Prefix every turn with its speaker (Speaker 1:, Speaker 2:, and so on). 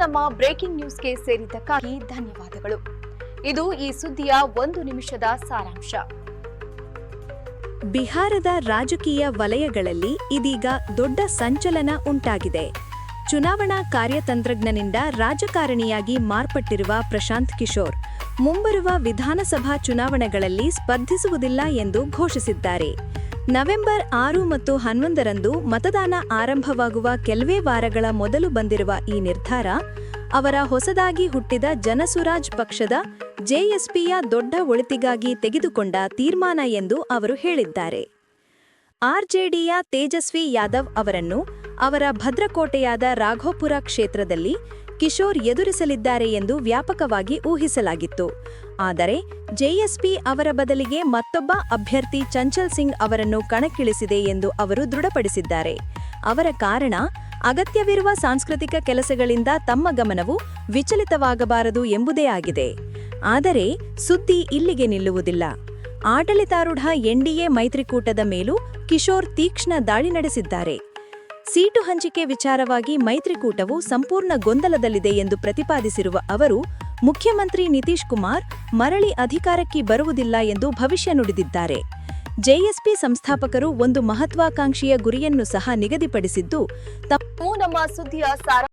Speaker 1: ನಮ್ಮ ಬ್ರೇಕಿಂಗ್ ನ್ಯೂಸ್ಗೆ ಸೇರಿದ್ದಕ್ಕಾಗಿ ಧನ್ಯವಾದಗಳು. ಇದು ಈ ಸುದ್ದಿಯ ಒಂದು ನಿಮಿಷದ ಸಾರಾಂಶ.
Speaker 2: ಬಿಹಾರದ ರಾಜಕೀಯ ವಲಯಗಳಲ್ಲಿ ಇದೀಗ ದೊಡ್ಡ ಸಂಚಲನ ಉಂಟಾಗಿದೆ. ಚುನಾವಣಾ ಕಾರ್ಯತಂತ್ರಜ್ಞನಿಂದ ರಾಜಕಾರಣಿಯಾಗಿ ಮಾರ್ಪಟ್ಟಿರುವ ಪ್ರಶಾಂತ್ ಕಿಶೋರ್, ಮುಂಬರುವ ವಿಧಾನಸಭಾ ಚುನಾವಣೆಗಳಲ್ಲಿ ಸ್ಪರ್ಧಿಸುವುದಿಲ್ಲ ಎಂದು ಘೋಷಿಸಿದ್ದಾರೆ. ನವೆಂಬರ್ ಆರು ಮತ್ತು ಹನ್ನೊಂದರಂದು ಮತದಾನ ಆರಂಭವಾಗುವ ಕೆಲವೇ ವಾರಗಳ ಮೊದಲು ಬಂದಿರುವ ಈ ನಿರ್ಧಾರ, ಅವರ ಹೊಸದಾಗಿ ಹುಟ್ಟಿದ ಜನಸುರಾಜ್ ಪಕ್ಷದ ಜೆಎಸ್ಪಿಯ ದೊಡ್ಡ ಒಳಿತಿಗಾಗಿ ತೆಗೆದುಕೊಂಡ ತೀರ್ಮಾನ ಎಂದು ಅವರು ಹೇಳಿದ್ದಾರೆ. ಆರ್ಜೆಡಿಯ ತೇಜಸ್ವಿ ಯಾದವ್ ಅವರನ್ನು ಅವರ ಭದ್ರಕೋಟೆಯಾದ ರಾಘೋಪುರ ಕ್ಷೇತ್ರದಲ್ಲಿ ಕಿಶೋರ್ ಎದುರಿಸಲಿದ್ದಾರೆ ಎಂದು ವ್ಯಾಪಕವಾಗಿ ಊಹಿಸಲಾಗಿತ್ತು. ಆದರೆ ಜೆಎಸ್ಪಿ ಅವರ ಬದಲಿಗೆ ಮತ್ತೊಬ್ಬ ಅಭ್ಯರ್ಥಿ ಚಂಚಲ್ ಸಿಂಗ್ ಅವರನ್ನು ಕಣಕ್ಕಿಳಿಸಿದೆ ಎಂದು ಅವರು ದೃಢಪಡಿಸಿದ್ದಾರೆ. ಅವರ ಕಾರಣ, ಅಗತ್ಯವಿರುವ ಸಾಂಸ್ಕೃತಿಕ ಕೆಲಸಗಳಿಂದ ತಮ್ಮ ಗಮನವು ವಿಚಲಿತವಾಗಬಾರದು ಎಂಬುದೇ ಆಗಿದೆ. ಆದರೆ, ಸುದ್ದಿ ಇಲ್ಲಿಗೆ ನಿಲ್ಲುವುದಿಲ್ಲ. ಆಡಳಿತಾರೂಢ ಎನ್ಡಿಎ ಮೈತ್ರಿಕೂಟದ ಮೇಲೂ ಕಿಶೋರ್ ತೀಕ್ಷ್ಣ ದಾಳಿ ನಡೆಸಿದ್ದಾರೆ. ಸೀಟು ಹಂಚಿಕೆ ವಿಚಾರವಾಗಿ ಮೈತ್ರಿಕೂಟವು ಸಂಪೂರ್ಣ ಗೊಂದಲದಲ್ಲಿದೆ ಎಂದು ಪ್ರತಿಪಾದಿಸಿರುವ ಅವರು, ಮುಖ್ಯಮಂತ್ರಿ ನಿತೀಶ್ ಕುಮಾರ್ ಮರಳಿ ಅಧಿಕಾರಕ್ಕೆ ಬರುವುದಿಲ್ಲ ಎಂದು ಭವಿಷ್ಯ ನುಡಿದಿದ್ದಾರೆ. ಜೆಎಸ್ಪಿ ಸಂಸ್ಥಾಪಕರು ಒಂದು ಮಹತ್ವಾಕಾಂಕ್ಷಿಯ ಗುರಿಯನ್ನು ಸಹ ನಿಗದಿಪಡಿಸಿದ್ದು, ತಮ್ಮ
Speaker 1: ನಮ್ಮ ಸುದ್ದಿಯ ಸಾರಾಂಶ